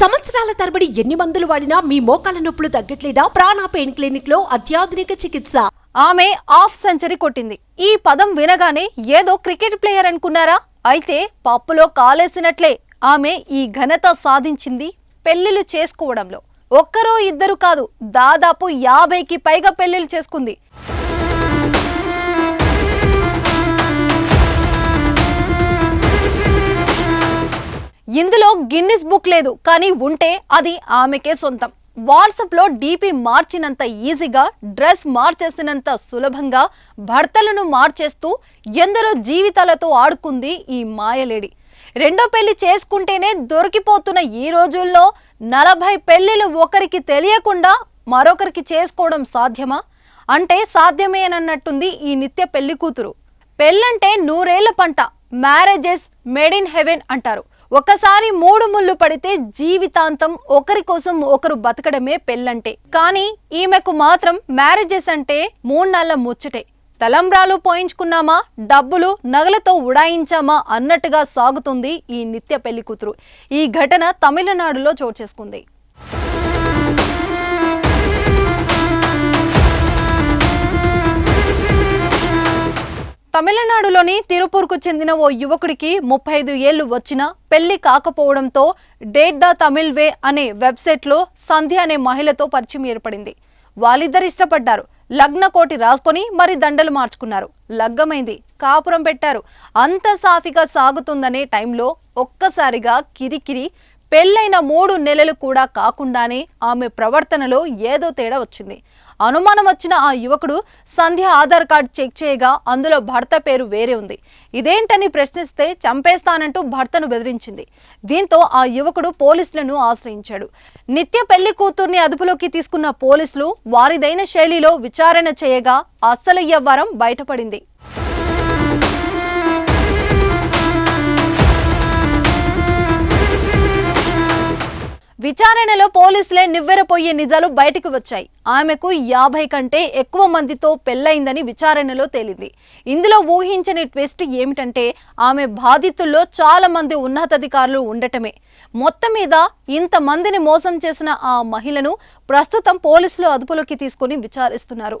సంవత్సరాల తరబడి ఎన్ని మందులు వాడినా మీ మోకాల నొప్పులు తగ్గట్లేదా? ప్రాణ పెయిన్ క్లినిక్లో అత్యాధునిక చికిత్స. ఆమె ఆఫ్ సెంచరీ కొట్టింది. ఈ పదం వినగానే ఏదో క్రికెట్ ప్లేయర్ అనుకున్నారా? అయితే పప్పులో కాలేసినట్లే ఆమె ఈ ఘనత సాధించింది పెళ్ళిళ్ళు చేసుకోవడంలో. ఒక్కరో ఇద్దరు కాదు దాదాపు యాభైకి పైగా పెళ్ళిళ్ళు చేసుకుంది. ఇందులో గిన్నిస్ బుక్ లేదు కానీ ఉంటే అది ఆమెకే సొంతం. వాట్సాప్లో డీపీ మార్చినంత ఈజీగా డ్రెస్ మార్చేసినంత సులభంగా భర్తలను మార్చేస్తూ ఎందరో జీవితాలతో ఆడుకుంది ఈ మాయలేడి. రెండో పెళ్ళి చేసుకుంటేనే దొరికిపోతున్న ఈ రోజుల్లో నలభై పెళ్ళిలు ఒకరికి తెలియకుండా మరొకరికి చేసుకోవడం సాధ్యమా? అంటే సాధ్యమేనన్నట్టుంది ఈ నిత్య పెళ్ళి కూతురు. పెళ్ళంటే నూరేళ్ళ పంట మ్యారేజెస్ మేడ్ ఇన్ హెవెన్ అంటారు. ఒకసారి మూడు ముళ్ళు పడితే జీవితాంతం ఒకరి కోసం ఒకరు బతకడమే పెళ్ళంటే. కానీ ఈమెకు మాత్రం మ్యారేజెస్ అంటే మూడు నెలల ముచ్చటే. తలంబ్రాలు పోయించుకున్నామా? డబ్బులు నగలతో ఉడాయించామా? అన్నట్టుగా సాగుతుంది ఈ నిత్య పెళ్ళి కూతురు. ఈ ఘటన తమిళనాడులో చోటు చేసుకుంది. తమిళనాడులోని తిరుపూర్కు చెందిన ఓ యువకుడికి ముప్పై ఐదు ఏళ్ళు వచ్చినా పెళ్ళి కాకపోవడంతో డేట్ ద తమిళ్ వే అనే వెబ్సైట్లో సంధ్య అనే మహిళతో పరిచయం ఏర్పడింది. వాళ్ళిద్దరు ఇష్టపడ్డారు. లగ్న కోటి రాసుకొని మరి దండలు మార్చుకున్నారు. లగ్గమైంది. కాపురం పెట్టారు. అంత సాఫీగా సాగుతుందనే టైంలో ఒక్కసారిగా కిరికిరి పెళ్ళైన మూడు నెలలు కూడా కాకుండానే ఆమె ప్రవర్తనలో ఏదో తేడా వచ్చింది. అనుమానం వచ్చిన ఆ యువకుడు సంధ్య ఆధార్ కార్డు చెక్ చేయగా అందులో భర్త పేరు వేరే ఉంది. ఇదేంటని ప్రశ్నిస్తే చంపేస్తానంటూ భర్తను బెదిరించింది. దీంతో ఆ యువకుడు పోలీసులను ఆశ్రయించాడు. నిత్య పెళ్ళి కూతుర్ని అదుపులోకి తీసుకున్న పోలీసులు వారిదైన శైలిలో విచారణ చేయగా అస్సలు వరం బయటపడింది. విచారణలో పోలీసులే నివ్వెరపోయే నిజాలు బయటకు వచ్చాయి. ఆమెకు యాభై కంటే ఎక్కువ మందితో పెళ్ళైందని విచారణలో తేలింది. ఇందులో ఊహించని ట్విస్ట్ ఏమిటంటే ఆమె బాధితుల్లో చాలా మంది ఉన్నతాధికారులు ఉండటమే. మొత్తం మీద ఇంతమందిని మోసం చేసిన ఆ మహిళను ప్రస్తుతం పోలీసులు అదుపులోకి తీసుకుని విచారిస్తున్నారు.